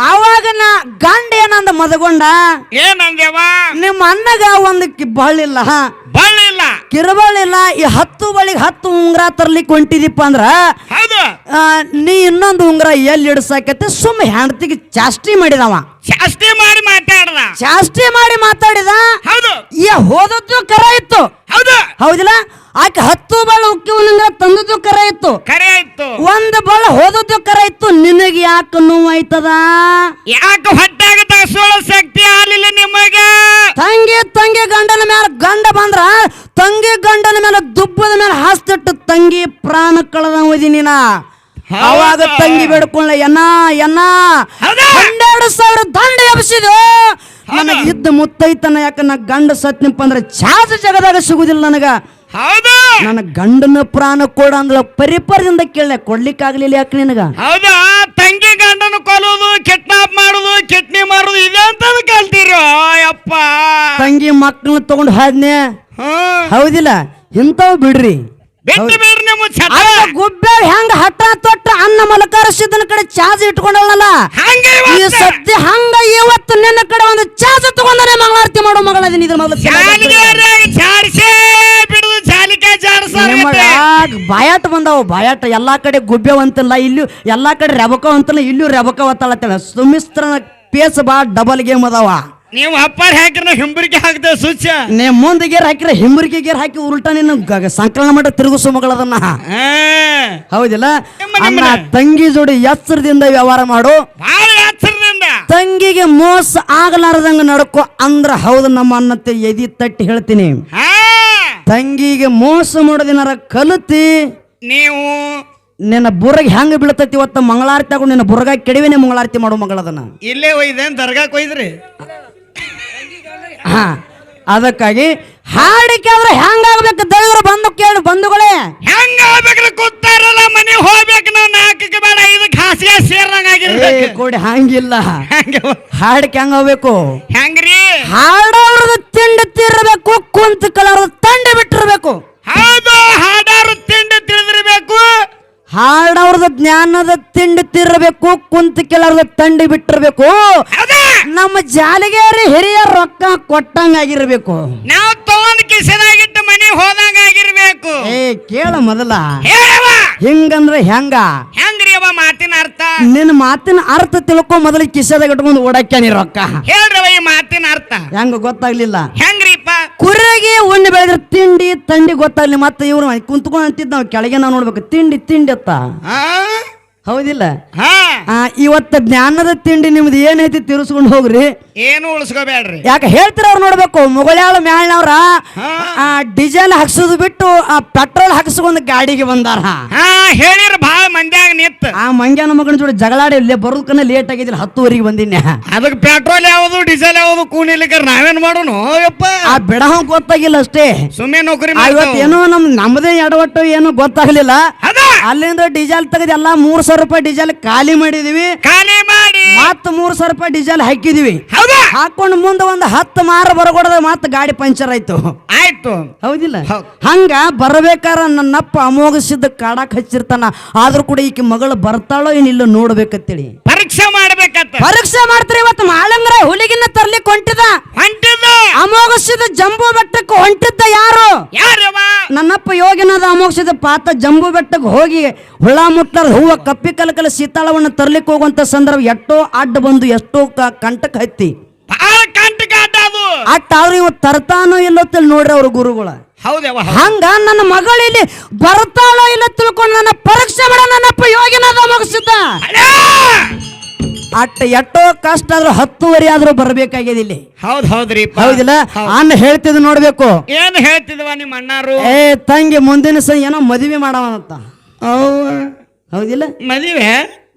ಅವಾಗ ನಾ ಗಂಡ ಏನಂದ ಮದಗೊಂಡ? ಏನಂದೇವ ನಿಮ್ಮ ಅಣ್ಣಗ ಒಂದು ಬಳ್ಳಿಲ್ಲ ಬಳ್ಳಿಲ್ಲ ಕಿರುಬಳ್ಳಿಲ್ಲ ಈ ಹತ್ತು ಬಳಿಗೆ ಹತ್ತು ಉಂಗ್ರ ತರ್ಲಿಕ್ಕೆ ಹೊಂಟಿದಿಪ್ಪ ಅಂದ್ರ ಹೌದು. ನೀ ಇನ್ನೊಂದು ಉಂಗ್ರ ಎಲ್ಲಿ ಇಡ್ಸಾಕತ್ತೆ? ಸುಮ್ಮ ಹೆಂಡತಿಗೆ ಚಾಸ್ಟಿ ಮಾಡಿದವ. ಜಾಸ್ತಿ ಮಾಡಿ ಮಾತಾಡ್ದ. ಚಾಷ್ಟಿ ಮಾಡಿ ಮಾತಾಡಿದ? ಹೌದು. ಈ ಹೋದದ್ದು ಕರ ಇತ್ತು. ಹೌದು. ಹೌದಿಲ್ಲ? ಆಕೆ ಹತ್ತು ಬಳ ಉಕ್ಕಿ ತಂದದ್ದು ಕರ ಇತ್ತು. ಕರೆ ಇತ್ತು. ಒಂದು ಬಳ ಹೋದದ್ದು ಕರ ಇತ್ತು. ನಿನಗೆ ಯಾಕೆ ನೋವಾಯ್ತದ? ಯಾಕೆ ಹೊಟ್ಟಾಗ ತಗಸೋಳ ಶಕ್ತಿ ಆಗಲಿಲ್ಲ ನಿಮಗೆ? ತಂಗಿ ತಂಗಿ ಗಂಡನ ಮೇಲೆ ಗಂಡ ಬಂದ್ರ ತಂಗಿ ಗಂಡನ ಮೇಲೆ ದುಬ್ಬದ ಮೇಲೆ ಹಾಸ್ತಿಟ್ಟು ತಂಗಿ ಪ್ರಾಣ ಕಳೆದ ಓದಿ ನೀನ? ಅವಾಗ ತಂಗಿ ಬೇಡ್ಕೊಳ್ಳ ಎನ್ನ ಎನ್ನ? ಹನ್ನೆರಡು ಸಾವಿರ ದಂಡ ಎಬ್ಸಿದ. ನನಗೆ ಇದ್ದ ಮುತ್ತೈತನ ಯಾಕ ನಾ ಗಂಡ ಸತ್ನಿಪ್ಪ ಅಂದ್ರೆ ಚಾಸ ಜಗದಾಗ ಸಿಗುದಿಲ್ಲ ನನಗ? ಹೌದು? ನನ್ನ ಗಂಡನ ಪ್ರಾಣ ಕೊಡ ಅಂದ್ಲ ಪರಿಪರದಿಂದ ಕೇಳ ಕೊಡ್ಲಿಕ್ಕಾಗ್ಲಿಲ್ಲ ಯಾಕೆ ನಿನಗ? ಹೌದಾ? ತಂಗಿ ಗಂಡನ ಕೊಲ್ಲೋದು ಕಿಡ್ನಾಪ್ ಮಾಡೋದು ಕಿಡ್ನಿ ಮಾಡುದು ಇದೆ ಅಂತ ಕಲ್ತಿರೋ ತಂಗಿ ಮಕ್ಕಳನ್ನ ತಗೊಂಡು ಹಾದ್ನೆ ಹೌದಿಲ್ಲ ಇಂಥವ್ ಬಿಡ್ರಿ. ಬಿಟ್ಟು ಬಿಡ್ರಿ ನಿಮ್ಮ ಚಟ ಅಲ್ಲ ಗುಬ್ಬೆ ಹೆಂಗ ಹಠ ತೊಟ್ಟ ಅನ್ನ ಮಲಕಾರ ಸಿದ್ದನ ಕಡೆ ಚಾಜ್ ಇಟ್ಕೊಂಡಲ್ಲ ಹಂಗೆ ಈ ಇವತ್ತು. ಸದ್ಯ ಹಂಗ ಇವತ್ತು ನಿನ್ನ ಕಡೆ ಒಂದು ಚಾಜ್ ತಗೊಂಡನೆ ಮಂಗಳಾರತಿ ಮಾಡೋ ಮಗಳದೀನಿ ಇದ್ರ ಮೊದಲು ಜಾಲಿಗೆಯರ್ಯಾಗ ಜಾಡ್ಸೇ ಬಿಡುದು ಜಾಲಿಕಾಯಿ ಜಾಡ್ಸಾರ ನಿಮಗ ಬಾಯಾಟ ಬಂದಾವ ಬಾಯಾಟ. ಎಲ್ಲಾ ಕಡೆ ಗುಬ್ಬೆ ಅಂತಲ್ಲ ಇಲ್ಲೂ ಎಲ್ಲಾ ಕಡೆ ರೆಬಕ ಅಂತಲ್ಲ ಇಲ್ಲೂ ರೆಬಕ ಒತ್ತಾಳತ್ತೇಳ ಸುಮಿಸ್ತ್ರನ ಪೇಸ್ ಬಾ ಡಬಲ್ ಗೇಮ್ ಅದಾವ. ನೀವು ಅಪ್ಪಾರ ಹಾಕಿರ ಹಿಂಬರಿಕೆ ಹಾಕ್ತೇವೆ ಸುಚ್ಚ. ನೀ ಮುಂದೆ ಗೇರ್ ಹಾಕಿರ ಹಿಂಬರಿಕೆ ಗೇರ್ ಹಾಕಿ ಉಲ್ಟಾ ನಿನ್ನ ಗ- ಸಂಕಲನ ಮಾಡಿ ತಿರುಗಿಸುವ ಮಗಳದನ್ನ ಹೌದಿಲ್ಲ? ಅನ್ನ ತಂಗಿ ಜೋಡಿ ಎಚ್ಚರದಿಂದ ವ್ಯವಹಾರ ಮಾಡು. ಭಾಳ ಎಚ್ಚರದಿಂದ. ತಂಗಿಗೆ ಮೋಸ ಆಗಲಾರದಂಗ ನಡ್ಕೊ ಅಂದ್ರ ಹೌದು ನಮ್ಮ ಅನ್ನತ್ತೆ ಎದಿ ತಟ್ಟಿ ಹೇಳ್ತೀನಿ. ಹಾ. ತಂಗಿಗೆ ಮೋಸ ಮಾಡೋದಿನಾರ ಕಲಿತಿ ನೀವು ನಿನ್ನ ಬುರ್ರಗೆ ಹೆಂಗ ಬೀಳ್ತೈತಿ ಇವತ್ತ ಮಂಗಳಾರತಿ ತಗೊಂಡು ನಿನ್ನ ಬುರ್ಗ ಕೆಡವಿನೇ ಮಂಗಳಾರತಿ ಮಾಡು ಮಗಳದನ್ನ. ಇಲ್ಲೇ ಒಯ್ದೇನ್ ದರ್ಗಾಕ್ ಒಯ್ದ್ರಿ. ಹಾ. ಅದಕ್ಕಾಗಿ ಹಾಡಿಕೆ ಆದ್ರೆ ಹೆಂಗಾಗ್ಬೇಕು ದೇವರು ಬಂದು ಕೇಳಿ ಬಂಧುಗಳೇ. ಹೆಂಗ ಹೋಗ್ಬೇಕ್ರಿ ಕೂತಾರಲ್ಲ ಮನೆ ಹೋಗ್ಬೇಕು ನಾವು ನಾಲ್ಕಕ್ಕೆ ಬೇಡ ಐದಕ್ಕೆ ಹಾಸಿಗೆ ಸೇರ್ದಂಗ ಏ ಆಗಿರ್ಬೇಕು ಕೊಡಿ ಹಂಗಿಲ್ಲ ಹೆಂಗ ಹಾಡಿಕೆ ಹೆಂಗ ಹೋಗ್ಬೇಕು ಹೆಂಗ್ರಿ ಹಾಡೋರ್ದು ತಿಂಡಿ ತಿರ್ಬೇಕು ಕುಂತ ಕಲರ್ದು ತಂಡ ಬಿಟ್ಟಿರ್ಬೇಕು. ಹೌದು. ಹಾಡವ್ರದ ಜ್ಞಾನದ ತಿಂಡಿ ತಿರ್ಬೇಕು ಕುಂತ ಕೆಲವ್ರದ ತಂಡಿ ಬಿಟ್ಟಿರ್ಬೇಕು. ನಮ್ಮ ಜಾಲಿಗೆ ಹಿರಿಯ ರೊಕ್ಕ ಕೊಟ್ಟಂಗಾಗಿರ್ಬೇಕು. ನಾವು ತಗೊಂಡ್ ಕಿಸದಾಗಿಟ್ಟು ಮನೆ ಹೋದಂಗ ಆಗಿರ್ಬೇಕು ಏ ಕೇಳ ಮೊದಲ. ಹಿಂಗಂದ್ರ ಹೆಂಗ? ಹೆಂಗ್ರಿ ಅವ ಮಾತಿನ ಅರ್ಥ? ನಿನ್ನ ಮಾತಿನ ಅರ್ಥ ತಿಳ್ಕೊ ಮೊದಲು ಕಿಸದಾಗ ಇಟ್ಕೊಂಡು ಓಡಾಕ್ಯಾನಿ ರೊಕ್ಕ? ಹೇಳ್ರವ ಈ ಮಾತಿನ ಅರ್ಥ. ಹೆಂಗ ಗೊತ್ತಾಗ್ಲಿಲ್ಲ. ಹೆಂಗ್ರಿಪ್ಪ ಕುರಿಗೆ ಉಣ್ಣೆ ಬೆಳೆದ್ರೆ ತಿಂಡಿ, ತಂಡಿ ಗೊತ್ತಾಗ್ಲಿ, ಮತ್ತೆ ಇವ್ರು ಕುಂತ್ಕೊಂಡು ಅಂತಿದ್ ನಾವು ಕೆಳಗೆ ನಾವು ನೋಡ್ಬೇಕು ತಿಂಡಿ ತಿಂಡಿ ಅತ್ತ? ಹೌದಿಲ್ಲ? ಹಾ. ಆ, ಇವತ್ತ ಜ್ಞಾನದ ತಿಂಡಿ ನಿಮ್ದು ಏನೈತಿ ತಿರ್ಸ್ಕೊಂಡು ಹೋಗ್ರಿ. ಏನು ಉಳಿಸ್ಕೋಬೇಡ್ರಿ. ಯಾಕೆ ಹೇಳ್ತಿರ ಅವ್ರು ನೋಡ್ಬೇಕು ಮುಗಳ್ಯಾಳ ಮ್ಯಾಳ್ನವ್ರ. ಆ ಡೀಸೆಲ್ ಹಾಕ್ಸೋದು ಬಿಟ್ಟು ಆ ಪೆಟ್ರೋಲ್ ಹಾಕ್ಸ್ಕೊಂಡು ಗಾಡಿಗೆ ಬಂದಾರ. ಹಾ ಹೇಳಿರ ಭಾಳ ಮಂದ್ಯಾಗ ನಿತ್ತು ಆ ಮಂಗ್ಯಾನ ಮಗನ ಜೋಡಿ ಜಗಳಾಡಿ ಇಲ್ಲೇ ಬರೋದಕ್ಕನ್ನ ಲೇಟ್ ಆಗಿದ್ದಿಲ್ಲ ಹತ್ತುವರೆಗೆ ಬಂದಿನಿ ಅದಕ್ಕೆ ಪೆಟ್ರೋಲ್ ಯಾವುದು ಡೀಸೆಲ್ ಯಾವುದು ಕೂನಿಲಿಕ್ಕೆ ನಾವೇನ್ ಮಾಡೋನು? ಯಪ್ಪ. ಆ ಬಿಡಹ ಗೊತ್ತಾಗಿಲ್ಲ ಅಷ್ಟೇ. ಸುಮ್ಮನೆ ನೌಕರಿ ಆ, ಇವತ್ತು ಮಾಡ್ತಾವ್. ಏನೋ ನಮ್ ನಮ್ಮದೇ ಎಡವಟ್ಟು ಏನೋ ಗೊತ್ತಾಗ್ಲಿಲ್ಲ. ಅಲ್ಲಿಂದ ಡೀಸೆಲ್ ತೆಗೆದು ಎಲ್ಲಾ ಮೂರ್ ಸಾವಿರ ರೂಪಾಯಿ ಡೀಸೆಲ್ ಖಾಲಿ ಮಾಡಿದೀವಿ. ಖಾಲಿ ಮಾಡಿ. ಮತ್ತ ಮೂರ್ ಸಾವಿರ ರೂಪಾಯಿ ಡೀಸೆಲ್ ಹಾಕಿದೀವಿ. ಹೌದಾ? ಹಾಕೊಂಡು ಮುಂದೆ ಒಂದು ಹತ್ತು ಮಾರ ಬರಗೊಡದ ಮತ್ತೆ ಗಾಡಿ ಪಂಚರ್ ಆಯ್ತು. ಆಯ್ತು. ಹೌದಿಲ್ಲ? ಹೌದ್. ಹಂಗ ಬರ್ಬೇಕಾರ ನನ್ನಪ್ಪ ಅಮೋಘಸಿದ್ದ ಕಾಡಕ್ ಹಚ್ಚಿರ್ತಾನ. ಆದ್ರೂ ಕೂಡ ಈಕೆ ಮಗಳು ಬರ್ತಾಳೋ ಏನಿಲ್ಲ ನೋಡ್ಬೇಕಂತೇಳಿ. ಪರೀಕ್ಷೆ ಮಾಡ್ಬೇಕತ್ತ ಪರೀಕ್ಷೆ ಮಾಡ್ತಾರೆ ಇವತ್ತು ಮಾಳಂಗ್ರ ಹುಲಿಗಿನ ತರ್ಲಿಕ್ಕೆ ಹೊಂಟಿದ ಹೊಂಟಿದ ಅಮೋಘಸಿದ ಜಂಬು ಬೆಟ್ಟಕ್ಕೆ ಹೊಂಟಿದ್ದ ಯಾರು? ಯಾರವ? ನನ್ನಪ್ಪ ಯೋಗಿನದ ಅಮೋಕ್ಷದ ಪಾತ ಜಂಬು ಬೆಟ್ಟಕ್ಕೆ ಹೋಗಿ ಹುಳ ಮುಟ್ಲಾರ ಹೂವ ಕಪ್ಪಿ ಕಲಕಲ ಸೀತಾಳವನ್ನು ತರ್ಲಿಕ್ಕೆ ಹೋಗುವಂತ ಸಂದರ್ಭ ಎಷ್ಟೋ ಅಡ್ಡ ಬಂದು ಎಷ್ಟೋ ಕಂಟಕ್ ಹತ್ತಿ. ಅಟ್ಟ ಆದ್ರೆ ಇವ ತರ್ತಾನೋ ಇಲ್ಲತ್ತಲ್ಲಿ ನೋಡ್ರಿ ಅವ್ರ ಗುರುಗಳ. ಹೌದವ? ಹಂಗ ನನ್ನ ಮಗಳು ಇಲ್ಲಿ ಬರ್ತಾಳೋ ಇಲ್ಲ ತಿಳ್ಕೊಂಡು ನನ್ನ ಪರೀಕ್ಷೆ ಮಾಡ ನನ್ನಪ್ಪ ಯೋಗಿನಾದ ಅಮೋಘಸಿದ್ದ ಅಟ್ಟ ಎಷ್ಟೋ ಕಷ್ಟ ಆದ್ರೂ ಹತ್ತುವರೆ ಆದ್ರೂ ಬರ್ಬೇಕಾಗಿದೆ ಇಲ್ಲಿ. ಹೌದ್ ಹೌದ್ರಿ ಹೌದಿಲ್ಲ? ಅನ್ನ ಹೇಳ್ತಿದ್ ನೋಡ್ಬೇಕು. ಏನ್ ಹೇಳ್ತಿದ್ವ ನಿಮ್ಮ ಅಣ್ಣಾರು? ಏ ತಂಗಿ ಮುಂದಿನ ಸ ಏನೋ ಮದುವೆ ಮಾಡವಂತ ಹೌದಿಲ್ಲ? ಮದುವೆ?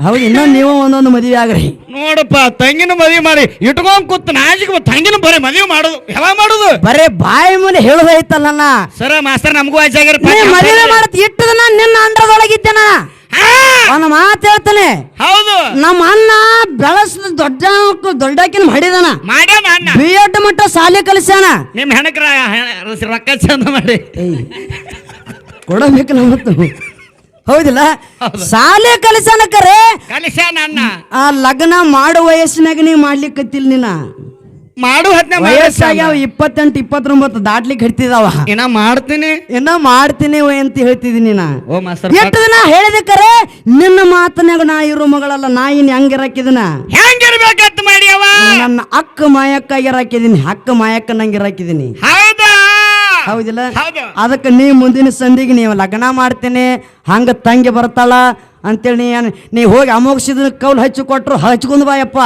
ಹೌದು ಇನ್ನ ನೀವು ಒಂದೊಂದು ಮದುವೆ ಆಗ್ರಿ. ನೋಡಪ್ಪ ತಂಗಿನ ಮದುವೆ ಮಾಡಿ ಇಟ್ಕೊಂಡ್ ಕೂತ್ ನಾಜಿಗೆ ತಂಗಿನ ಬರೀ ಮದುವೆ ಮಾಡುದು. ಯಾವಾಗ ಮಾಡುದು? ಬರೇ ಬಾಯಿ ಮೇಲೆ ಹೇಳುದೈತಲ್ಲ ಸರ ಮಾಸ್ತರ್ ನಮಗೂ ಆಚೆ ಮದುವೆ ಮಾಡತ್ ಇಟ್ಟದ ದಿನ ನಿನ್ನ ಅಂಡ್ರದೊಳಗಿದ್ದೇನ ಒಂದು ಮಾತು ಹೇಳ್ತಾನೆ. ಹೌದು. ನಮ್ಮ ಅಣ್ಣ ಬೆಳಸ್ದ ದೊಡ್ಡ ದೊಡ್ಡಕಿನ ಮಾಡಿದಾನ. ಮಾಡ್ಯಾನ ಅಣ್ಣ. ಬಿ ಎಡ್ ಮಟ್ಟ ಸಾಲಿ ಕಲಿಸ್ಯಾನ. ನಿಮ್ ಹೆಣಕ್ರ ರೊಕ್ಕ ಚಂದ ಮಾಡಿ. ಕೊಡಬೇಕಲ್ಲ ಮತ್ತು ಹೌದಿಲ್ಲ? ಸಾಲೆ ಕಲಿಸ್ಯಾನ ಕರೆ. ಕಲಿಸ್ಯಾನ ಅಣ್ಣ. ಆ ಲಗ್ನ ಮಾಡೋ ವಯಸ್ಸಿನಾಗ ನೀ ಮಾಡ್ಲಿಕ್ಕತ್ತಿಲ್ಲ ನೀನ. ಮಾಡು ಹತ್ನೆ ವಯಸ್ಸಾಗ್ಯಾವ ಇಪ್ಪತ್ತೆಂಟು ಇಪ್ಪತ್ತೊಂಬತ್ತು ದಾಟ್ಲಿಕ್ಕೆ ಹಿಡ್ತಿದಾವ ಏನ ಮಾಡ್ತೀನಿ. ಇನ್ನ ಮಾಡ್ತೀನಿ ಒಯ್ ಅಂತ ಹೇಳ್ತಿದ್ದೀನಿ ನಾ. ಓ ಮಾಸ್ತರ್ ಎಷ್ಟು ದಿನ ಹೇಳಿದೆ ಕರೆ? ನಿನ್ನ ಮಾತನ್ಯಾಗ ನಾ ಇರೋ ಮಗಳಲ್ಲ ನಾ ಇನ್ ಹೆಂಗಿರಾಕಿದನ ಹೆಂಗಿರ್ಬೇಕಂತ ಮಾಡ್ಯವ ನನ್ನ ಅಕ್ಕ ಮಾಯಕ್ಕಾಗಿರಾಕಿದೀನಿ ಅಕ್ಕ ಮಾಯಕ್ಕ ನಂಗಿರಾಕಿದೀನಿ ಹೌದಾ? ಹೌದಿಲ್ಲ? ಹೌದು. ಅದಕ್ಕೆ ನೀ ಮುಂದಿನ ಸಂಧಿಗೆ ನೀವು ಲಗ್ನ ಮಾಡ್ತೀನಿ ಹಂಗ ತಂಗಿ ಬರ್ತಾಳ ಅಂತೇಳಿ ನೀ ಏನ್- ನೀ ಹೋಗಿ ಅಮೋಘಿಸಿದ ಕೌಲ್ ಹಚ್ಚಿ ಕೊಟ್ರು ಹಚ್ಕೊಂಡ್ ಬಾಯಪ್ಪ.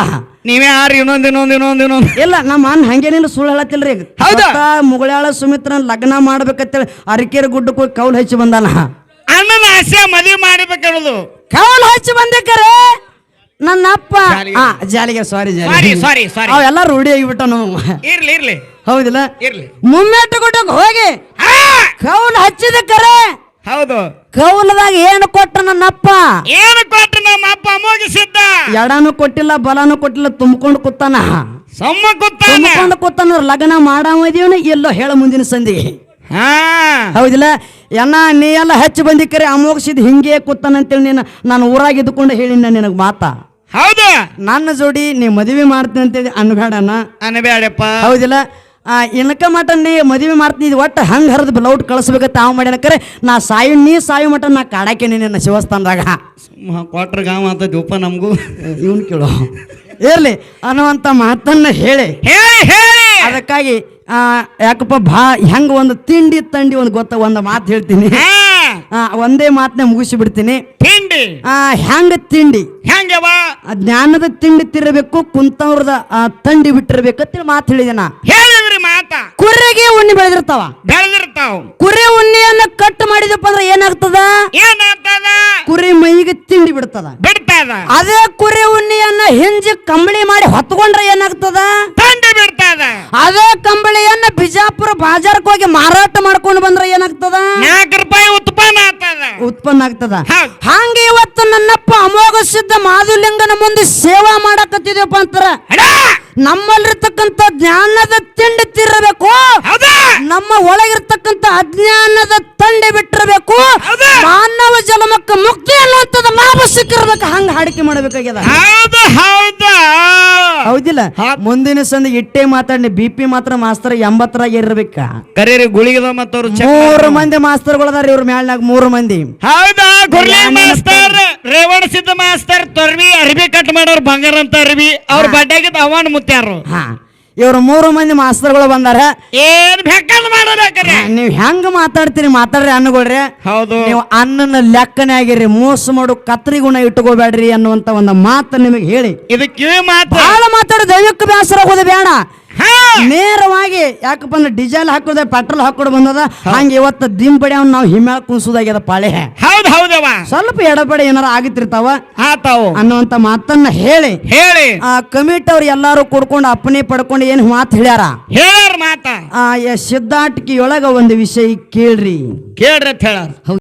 ನೀವೇ ಆರಿ ಇನ್ನೊಂದು ಇನ್ನೊಂದು ಇನ್ನೊಂದು ಇನ್ನೊಂದು ಇಲ್ಲ ನಮ್ಮ ಅಣ್ಣ ಹಂಗೇನಿಲ್ಲ ಸುಳ್ಳು ಹೇಳತ್ತಿಲ್ರಿ. ಹೌದಾ? ಮುಗಳಾಳ ಸುಮಿತ್ರನ್ ಲಗ್ನ ಮಾಡ್ಬೇಕಂತೇಳಿ ಅರಕೇರಿ ಗುಡ್ಡಕ್ಕೆ ಹೋಗಿ ಕೌಲ್ ಹಚ್ಚಿ ಬಂದಾನ. ಅಣ್ಣನ ಆಸೆ ಮದುವೆ ಮಾಡ್ಬೇಕನ್ನೋದು. ಕೌಲ್ ಹಚ್ಚಿ ಬಂದಿಕ್ಕರೆ? ನನ್ನ ಅಪ್ಪ. ಜಾಲಿಗೆ. ಆ ಜಾಲಿಗೆ ಸಾರಿ ಸಾರಿ ಸಾರಿ ಸಾರಿ ಅವೆಲ್ಲ ರೂಢಿ ಆಗಿಬಿಟ್ಟ ನಾವು. ಇರ್ಲಿ ಇರ್ಲಿ. ಹೌದಿಲ್ಲ? ಇರ್ಲಿ. ಮುಮ್ಮೆಟ್ಟು ಗುಡ್ಡಕ್ಕೆ ಹೋಗಿ ಕೌಲು ಕೌಲ್ ಹಚ್ಚಿದ ಕರೆ ಕೌಲದಾಗ ಏನು ಕೊಟ್ಟ ನನ್ನಪ್ಪ? ಏನು ಕೊಟ್ಟ ನಮ್ಮಪ್ಪ? ಮುಗಿಸಿದ್ದ. ಎಡನು ಕೊಟ್ಟಿಲ್ಲ ಬಲನು ಕೊಟ್ಟಿಲ್ಲ ತುಂಬಿಕೊಂಡು ಕೂತಾನ. ಸಮ್ಮ ಕೂತಾನ. ತುಂಬಿಕೊಂಡು ಕೂತಾನ ಲಗ್ನ ಮಾಡಾಮದೀವನ ಎಲ್ಲೋ ಹೇಳ ಮುಂದಿನ ಸಂಧಿ. ಹಾ. ಹೌದಿಲ್ಲ? ಎನ್ನ ನೀ ಎಲ್ಲ ಹೆಚ್ಚು ಬಂದಿಕ್ಕರೆ ಅಮೋಗಿಸಿದ್ ಹಿಂಗೆ ಕೂತಾನ ಅಂತೇಳಿ ನೀನು ನಾನು ಊರಾಗ ಇದ್ದುಕೊಂಡು ಹೇಳಿನ ನಿನಗೆ ಮಾತಾ. ಹೌದು. ನನ್ನ ಜೋಡಿ ನೀ ಮದುವೆ ಮಾಡ್ತೀನಿ ಅಂತೇಳಿ ಅನ್ಬೇಡನ. ಅನ್ಬೇಡಪ್ಪ. ಹೌದಿಲ್ಲ? ಆ ಇನ್ಕ ಮಟ ನೀ ಮದುವೆ ಮಾಡ್ತೀನಿ ಒಟ್ಟು ಹಂಗೆ ಹರಿದು ಬ್ಲೌಟ್ ಕಳಿಸ್ಬೇಕಂತ ತಾವು ಮಾಡ್ಯಾನ. ಕರೆ ನಾ ಸಾಯು ನೀ ಸಾಯು ಮಟ ನಾ ಕಾಡಾಕೇನಿ ನಿನ್ನ ಶಿವಸ್ಥಾನದಾಗ. ಕ್ವಾಟ್ರ್ ಗಾಮ ದೂಪ ನಮಗೂ. ಇವನು ಕೇಳೋ. ಇರಲಿ ಅನ್ನುವಂಥ ಮಾತನ್ನು ಹೇಳಿ. ಹೇಳಿ ಹೇಳಿ! ಅದಕ್ಕಾಗಿ ಯಾಕಪ್ಪ ಭಾ ಹೆಂಗೆ ಒಂದು ತಿಂಡಿ ತಂಡಿ ಒಂದು ಗೊತ್ತ ಒಂದು ಮಾತು ಹೇಳ್ತೀನಿ. ಒಂದೇ ಮಾತನ್ನ ಮುಗಿಸಿ ಬಿಡ್ತೀನಿ. ತಿಂಡಿ? ಹೆಂಗ ತಿಂಡಿ? ಹೆಂಗವ ಜ್ಞಾನದ ತಿಂಡಿ ತಿರಬೇಕು ಕುಂತವ್ರದ ತಂಡಿ ಬಿಟ್ಟಿರ್ಬೇಕಂತ ಅಂತೇಳಿ ಮಾತು ಹೇಳಿದೆ ನಾ. ಮಾತ. ಕುರಿಗೆ ಉಣ್ಣಿ ಬೆಳೆದಿರ್ತಾವ. ಬೆಳೆದಿರ್ತಾವ. ಕುರಿ ಉಣ್ಣಿಯನ್ನ ಕಟ್ ಮಾಡಿದಪ್ಪ ಅಂದ್ರೆ ಏನಾಗ್ತದ? ಏನಾಗ್ತದ? ಕುರಿ ಮೈಗೆ ತಿಂಡಿ ಬಿಡ್ತದ. ಬಿಡ್ತದ. ಅದೇ ಕುರಿ ಉಣ್ಣಿಯನ್ನ ಹಿಂಜಿ ಕಂಬಳಿ ಮಾಡಿ ಹೊತ್ಕೊಂಡ್ರೆ ಏನಾಗ್ತದ? ತಂಡಿ ಬಿಡ್ತದ. ಅದೇ ಕಂಬಳಿಯನ್ನ ಬಿಜಾಪುರ ಬಾಜಾರಕ್ಕೆ ಹೋಗಿ ಮಾರಾಟ ಮಾಡ್ಕೊಂಡು ಬಂದ್ರೆ ಏನಾಗ್ತದ? ನಾಲ್ಕು ರೂಪಾಯಿ ಉತ್ಪನ್ನ ಆಗ್ತದ. ಉತ್ಪನ್ನ ಆಗ್ತದ. ಹಂಗೆ ಇವತ್ತು ನನ್ನಪ್ಪ ಅಮೋಘ ಸಿದ್ಧ ಮಾಧುಲಿಂಗನ ಮುಂದೆ ಸೇವಾ ಮಾಡಕತ್ತಿದ್ಯಪ್ಪ ಅಂತಾರ! ನಮ್ಮಲ್ಲಿರ್ತಕ್ಕಂಥ ಜ್ಞಾನದ ತಿಂಡಿ ತಿರಬೇಕು ನಮ್ಮ ಒಳಗಿರ್ತಕ್ಕಂಥ ಅಜ್ಞಾನದ ತಂಡೆ ಬಿಟ್ಟಿರಬೇಕು? ಮಾನವ ಜನ್ಮಕ್ಕೆ ಮುಕ್ತಿ ಅನ್ನುವಂಥದ್ದು ಲಾಭ ಸಿಕ್ಕಿರ್ಬೇಕು. ಹಂಗ ಹಾಡಿಕೆ ಮಾಡಬೇಕಾಗ್ಯದ. ಹೌದು ಹೌದಾ. ಹೌದಿಲ್ಲ? ಮುಂದಿನ ಸಂದಿ ಇಟ್ಟೆ ಮಾತಾಡಿ ಬಿ ಪಿ ಮಾತ್ರ ಮಾಸ್ತರ್ ಎಂಬತ್ತರಾಗ ಇರ್ಬೇಕ. ಕರೀರಿ ಗುಳಿಗದ ಮತ್ತವ್ರು ಮೂರು ಮಂದಿ ಮಾಸ್ತರ್ಗಳದಾರ ಇವ್ರ ಮ್ಯಾಲ್ನಾಗ ಮೂರು ಮಂದಿ. ಹೌದಾ ಗುರ್ಲಿ ಮಾಸ್ತರ್ ರೇವಣ ಸಿದ್ಧ ಮಾಸ್ತರ್ ತೊರ್ವಿ ಅರ್ಬಿ ಕಟ್ ಮಾಡೋರು ಬಂಗಾರ ಅಂತ ಅರ್ಬಿ. ಅವ್ರ ಬಡ್ಡಾಗಿದ್ದ ಅವನ್ ಮುತ್ಯಾರು ಹಾ. ಇವ್ರು ಮೂರು ಮಂದಿ ಮಾಸ್ತರ್ಗಳು ಬಂದಾರ. ಏನ್ ಬೇಕಾದ್ ನೀವ್ ಹೆಂಗ್ ಮಾತಾಡ್ತೀರಿ? ಮಾತಾಡ್ರಿ ಅನ್ನಗೊಳ್ರಿ ಹೌದು. ನೀವು ಅನ್ನನ ಲೆಕ್ಕನೇ ಆಗಿರಿ ಮೋಸ ಮಾಡು ಕತ್ರಿ ಗುಣ ಇಟ್ಕೋಬೇಡ್ರಿ ಅನ್ನುವಂತ ಒಂದು ಮಾತು ನಿಮಗೆ ಹೇಳಿ. ಇದಕ್ಕೆ ಮಾತು ಬಹಳ ಮಾತಾಡೋ ದೈವಕ್ಕೆ ಬೇಸರ ಆಗೋದು ಬೇಡ. ನೇರವಾಗಿ ಯಾಕಪ್ಪ ಅಂದ್ರೆ ಡೀಸೆಲ್ ಹಾಕೋದೆ ಪೆಟ್ರೋಲ್ ಹಾಕೊಂಡು ಬಂದದ? ಹಂಗೆ ಇವತ್ತು ದಿಂಬಡಿ ಅವ್ನ ನಾವು ಹಿಮ್ಯಾಳ ಕುಣಿಸೋದಾಗ್ಯದ ಪಾಳೆ. ಹೌದ್ ಹೌದವ ಸ್ವಲ್ಪ ಎಡಬಡಿ ಏನಾರ ಆಗಿರ್ತಿರ್ತಾವ ಆತಾವು. ಅನ್ನುವಂತ ಮಾತನ್ನ ಹೇಳಿ ಹೇಳಿ. ಆ ಕಮಿಟಿ ಅವ್ರು ಎಲ್ಲಾರು ಕೂಡ್ಕೊಂಡು ಅಪ್ಪನೇ ಪಡ್ಕೊಂಡು ಏನು ಮಾತು ಹೇಳ್ಯಾರ? ಹೇಳಾರ ಮಾತ. ಆ ಸಿದ್ಧಾಟಿಕೆಯೊಳಗ ಒಂದು ವಿಷಯ ಕೇಳ್ರಿ. ಕೇಳ್ರಿ ಅಂತ ಹೇಳಾರ